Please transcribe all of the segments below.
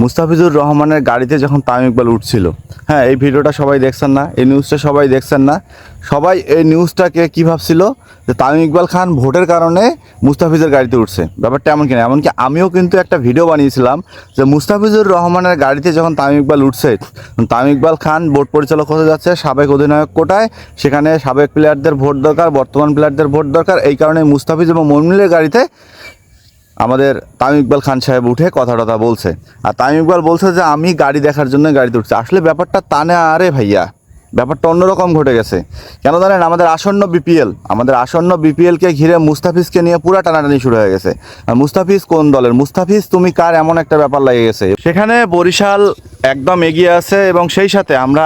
মুস্তাফিজুর রহমানের গাড়িতে যখন তামিম ইকবাল উঠছিল। হ্যাঁ এই ভিডিওটা সবাই দেখছেন না, এই নিউজটা সবাই দেখছেন না। সবাই এই নিউজটাকে কী ভাবছিল? যে তামিম ইকবাল খান ভোটের কারণে মুস্তাফিজের গাড়িতে উঠছে। ব্যাপারটা এমন কিনা, এমনকি আমিও কিন্তু একটা ভিডিও বানিয়েছিলাম যে মুস্তাফিজুর রহমানের গাড়িতে যখন তামিম ইকবাল উঠছে, তামিম ইকবাল খান বোর্ড পরিচালক হতে যাচ্ছে সাবেক অধিনায়ক কোটায়। সেখানে সাবেক প্লেয়ারদের ভোট দরকার, বর্তমান প্লেয়ারদের ভোট দরকার। এই কারণে মুস্তাফিজ এবং মমিনুলের গাড়িতে আমাদের তামিম ইকবাল খান সাহেব উঠে কথা টথা বলছে। আর তামিম ইকবাল বলছে যে, আমি গাড়ি দেখার জন্য গাড়ি উঠছি। আসলে ব্যাপারটা তানে আরে ভাইয়া, ব্যাপারটা অন্যরকম ঘটে গেছে। কেন জানেন, আমাদের আসন্ন বিপিএল, আমাদের আসন্ন বিপিএলকে ঘিরে মুস্তাফিজকে নিয়ে পুরা টানাটানি শুরু হয়ে গেছে। আর মুস্তাফিজ কোন দলের? মুস্তাফিজ, তুমি কার? এমন একটা ব্যাপার লাগে গেছে। সেখানে বরিশাল একদম এগিয়ে আছে এবং সেই সাথে আমরা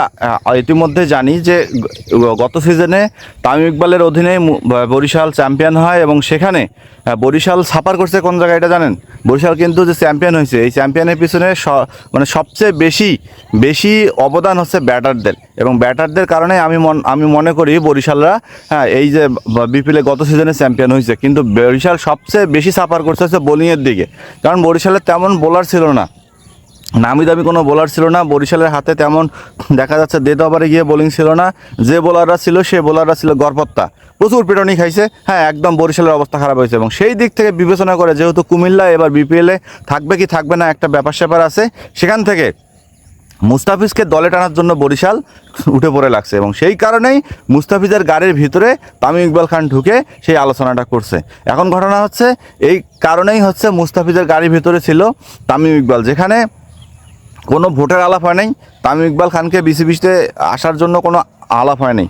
ইতিমধ্যে জানি যে গত সিজনে তামিম ইকবালের অধীনে বরিশাল চ্যাম্পিয়ন হয় এবং সেখানে বরিশাল সাফার করছে কোন জায়গায় এটা জানেন? বরিশাল কিন্তু যে চ্যাম্পিয়ন হয়েছে, এই চ্যাম্পিয়নের পিছনে মানে সবচেয়ে বেশি বেশি অবদান হচ্ছে ব্যাটারদের এবং ব্যাটারদের কারণে আমি মন, আমি মনে করি বরিশালরা হ্যাঁ এই যে বিপিএলে গত সিজনে চ্যাম্পিয়ন হয়েছে, কিন্তু বরিশাল সবচেয়ে বেশি সাফার করছে হচ্ছে বোলিংয়ের দিকে। কারণ বরিশালের তেমন বোলার ছিল না। নামি দামি কোনো বোলার ছিল না। বরিশালের হাতে তেমন দেখা যাচ্ছে দেদ ওভারে গিয়ে বোলিং ছিল না। যে বোলাররা ছিল, সে বোলাররা ছিল গড়পত্তা। প্রচুর পিটনি খাইছে। হ্যাঁ একদম বরিশালের অবস্থা খারাপ হয়েছে এবং সেই দিক থেকে বিবেচনা করে যেহেতু কুমিল্লা এবার বিপিএলে থাকবে কি থাকবে না একটা ব্যাপার স্যাপার আছে, সেখান থেকে মুস্তাফিজকে দলে টানার জন্য বরিশাল উঠে পড়ে লাগছে এবং সেই কারণেই মুস্তাফিজের গাড়ির ভিতরে তামিম ইকবাল খান ঢুকে সেই আলোচনাটা করছে। এখন ঘটনা হচ্ছে, এই কারণেই হচ্ছে মুস্তাফিজের গাড়ির ভিতরে ছিল তামিম ইকবাল, যেখানে কোনো ভোটের আলাপ নাই। তামিম ইকবাল খানকে বিসিবিতে আসার জন্য কোনো আলাপ হয়নি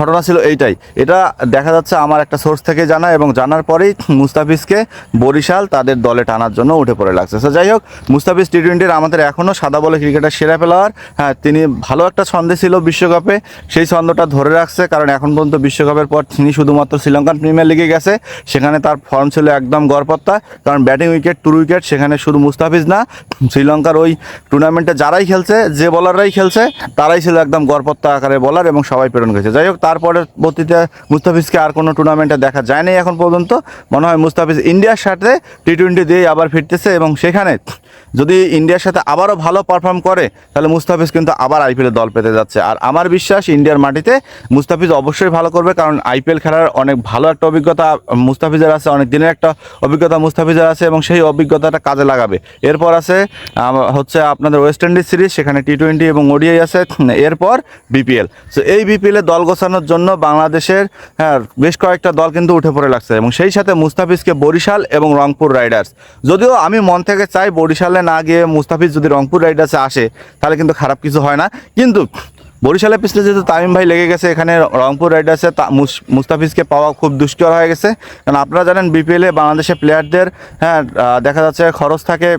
ঘটনা ছিল এইটাই। এটা দেখা যাচ্ছে আমার একটা সোর্স থেকে জানা এবং জানার পরেই মুস্তাফিজকে বরিশাল তাদের দলে টানার জন্য উঠে পড়ে লাগছে। তো যাই হোক, মুস্তাফিজ টি টোয়েন্টির আমাদের এখনও সাদা বলে ক্রিকেটের সেরা প্লেয়ার হ্যাঁ তিনি ভালো একটা ছন্দে ছিল বিশ্বকাপে। সেই ছন্দটা ধরে রাখছে কারণ এখন পর্যন্ত বিশ্বকাপের পর তিনি শুধুমাত্র শ্রীলঙ্কান প্রিমিয়ার লিগে গেছে। সেখানে তার ফর্ম ছিল একদম গড়পত্তা। কারণ ব্যাটিং উইকেট টু উইকেট সেখানে শুধু মুস্তাফিজ না, শ্রীলঙ্কার ওই টুর্নামেন্টে যারাই খেলছে, যে বলাররাই খেলছে, তারাই ছিল একদম গড়পত্তা আকারে বলার এবং সবাই প্রেরণ করেছে। যাই হোক তারপরে পরবর্তীতে মুস্তাফিজকে আর কোনো টুর্নামেন্টে দেখা যায়নি এখন পর্যন্ত। মনে হয় মুস্তাফিজ ইন্ডিয়ার সাথে টি টোয়েন্টি দিয়ে আবার ফিরতেছে এবং সেখানে যদি ইন্ডিয়ার সাথে আবারও ভালো পারফর্ম করে, তাহলে মুস্তাফিজ কিন্তু আবার আইপিএলে দল পেতে যাচ্ছে। আর আমার বিশ্বাস, ইন্ডিয়ার মাটিতে মুস্তাফিজ অবশ্যই ভালো করবে, কারণ আইপিএল খেলার অনেক ভালো একটা অভিজ্ঞতা মুস্তাফিজের আছে, অনেক দিনের একটা অভিজ্ঞতা মুস্তাফিজের আছে এবং সেই অভিজ্ঞতাটা কাজে লাগাবে। এরপর আছে হচ্ছে আপনাদের ওয়েস্ট ইন্ডিজ সিরিজ সেখানে টি টোয়েন্টি এবং ওডিআই আছে, এরপর বিপিএল সো এই বিপিএলে দল গোছানোর জন্য বাংলাদেশের হ্যাঁ বেশ কয়েকটা দল কিন্তু উঠে পড়ে লাগছে। এবং সেই সাথে মুস্তাফিজকে বরিশাল এবং রংপুর রাইডার্স। যদিও আমি মন থেকে চাই বরিশালে না গিয়ে মুস্তাফিজ যদি রংপুর রাইডার্সে আসে, তাহলে কিন্তু খারাপ কিছু হয় না। কিন্তু বরিশালের পিছনে যেহেতু তামিম ভাই লেগে গেছে, এখানে রংপুর রাইডার্সে মুস্তাফিজকে পাওয়া খুব দুষ্কর হয়ে গেছে। কারণ আপনারা জানেন বিপিএলে বাংলাদেশের প্লেয়ারদের হ্যাঁ দেখা যাচ্ছে খরচ থাকে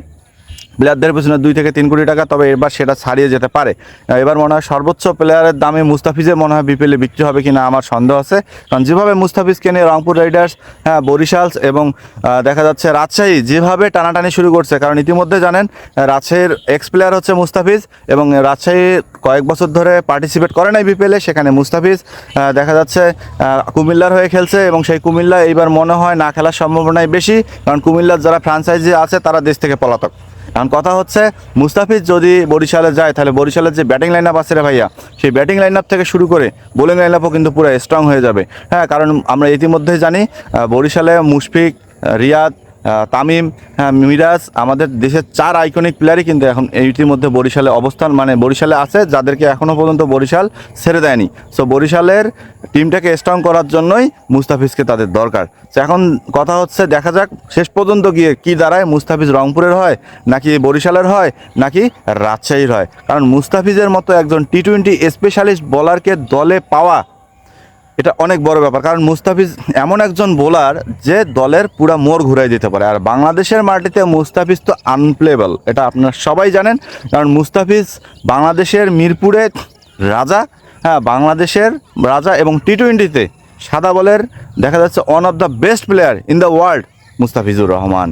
প্লেয়ারদের পিছনে দুই থেকে তিন কোটি টাকা, তবে এবার সেটা ছাড়িয়ে যেতে পারে। এবার মনে হয় সর্বোচ্চ প্লেয়ারের দামে মুস্তাফিজের মনে হয় বিপিএলে বিক্রি হবে কিনা আমার সন্দেহ আছে। কারণ যেভাবে মুস্তাফিজকে নিয়ে রংপুর রাইডার্স হ্যাঁ বরিশালস এবং দেখা যাচ্ছে রাজশাহী যেভাবে টানাটানি শুরু করছে, কারণ ইতিমধ্যে জানেন রাজশাহীর এক্স প্লেয়ার হচ্ছে মুস্তাফিজ এবং রাজশাহী কয়েক বছর ধরে পার্টিসিপেট করে নাই বিপিএলে সেখানে মুস্তাফিজ দেখা যাচ্ছে কুমিল্লার হয়ে খেলছে এবং সেই কুমিল্লা এইবার মনে হয় না খেলার সম্ভাবনাই বেশি। কারণ কুমিল্লার যারা ফ্রাঞ্চাইজি আছে, তারা দেশ থেকে পলাতক। এখন কথা হচ্ছে, মুস্তাফিজ যদি বরিশালে যায়, তাহলে বরিশালের যে ব্যাটিং লাইন আপ আছে রে ভাইয়া, সেই ব্যাটিং লাইন আপ থেকে শুরু করে বোলিং লাইন আপও কিন্তু পুরো স্ট্রং হয়ে যাবে। হ্যাঁ কারণ আমরা ইতিমধ্যেই জানি বরিশালে মুশফিক রিয়াদ তামিম হ্যাঁ মিরাজ, আমাদের দেশের চার আইকনিক প্লেয়ারই কিন্তু এখন ইতিমধ্যে বরিশালে অবস্থান মানে বরিশালে আছে, যাদেরকে এখনও পর্যন্ত বরিশাল ছেড়ে দেয়নি। সো বরিশালের টিমটাকে স্ট্রং করার জন্যই মুস্তাফিজকে তাদের দরকার। তো এখন কথা হচ্ছে, দেখা যাক শেষ পর্যন্ত গিয়ে কি দাঁড়ায়, মুস্তাফিজ রংপুরের হয়, নাকি বরিশালের হয়, নাকি রাজশাহীর হয়। কারণ মুস্তাফিজের মতো একজন টি টোয়েন্টি স্পেশালিস্ট বলারকে দলে পাওয়া এটা অনেক বড় ব্যাপার, কারণ মুস্তাফিজ এমন একজন বোলার যে দলের পুরা মোড় ঘুরাই দিতে পারে। আর বাংলাদেশের মাটিতে মুস্তাফিজ তো আনপ্লেবল এটা আপনারা সবাই জানেন। কারণ মুস্তাফিজ বাংলাদেশের মিরপুরে রাজা হ্যাঁ বাংলাদেশের রাজা এবং টি টোয়েন্টিতে সাদা বলের দেখা যাচ্ছে one of the best player in the world Mustafizur Rahman.